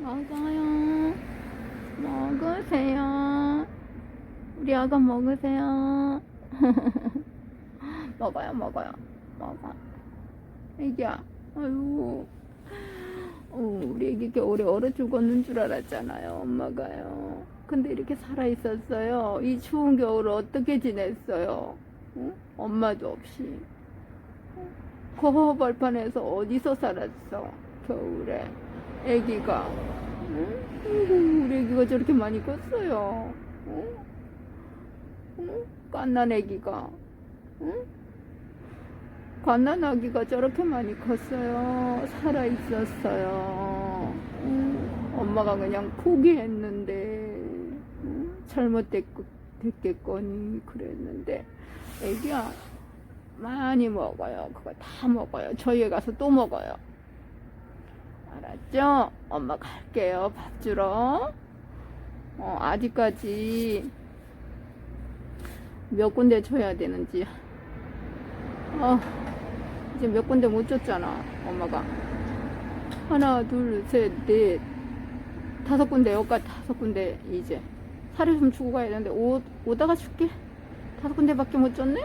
먹어요. 먹으세요. 우리 아가 먹으세요. 먹어요, 먹어요. 먹어. 애기야, 아유. 어, 우리 애기 겨울에 얼어 죽었는 줄 알았잖아요, 엄마가요. 근데 이렇게 살아있었어요. 이 추운 겨울을 어떻게 지냈어요? 응? 엄마도 없이. 그 벌판에서 어디서 살았어, 겨울에. 애기가. 응? 우리 애기가 저렇게 많이 컸어요. 응? 응? 깐난 애기가. 응? 갓난 아기가 저렇게 많이 컸어요. 살아 있었어요. 응? 엄마가 그냥 포기했는데 응? 잘못됐겠거니 그랬는데 애기야 많이 먹어요. 그거 다 먹어요. 저희에 가서 또 먹어요. 알았죠? 엄마 갈게요. 밥 주러. 어, 아직까지 몇 군데 줘야 되는지. 어, 이제 몇 군데 못 줬잖아, 엄마가. 하나, 둘, 셋, 넷, 다섯 군데, 여기까지 다섯 군데, 이제. 살을 좀 주고 가야 되는데, 오, 오다가 줄게. 다섯 군데밖에 못 줬네?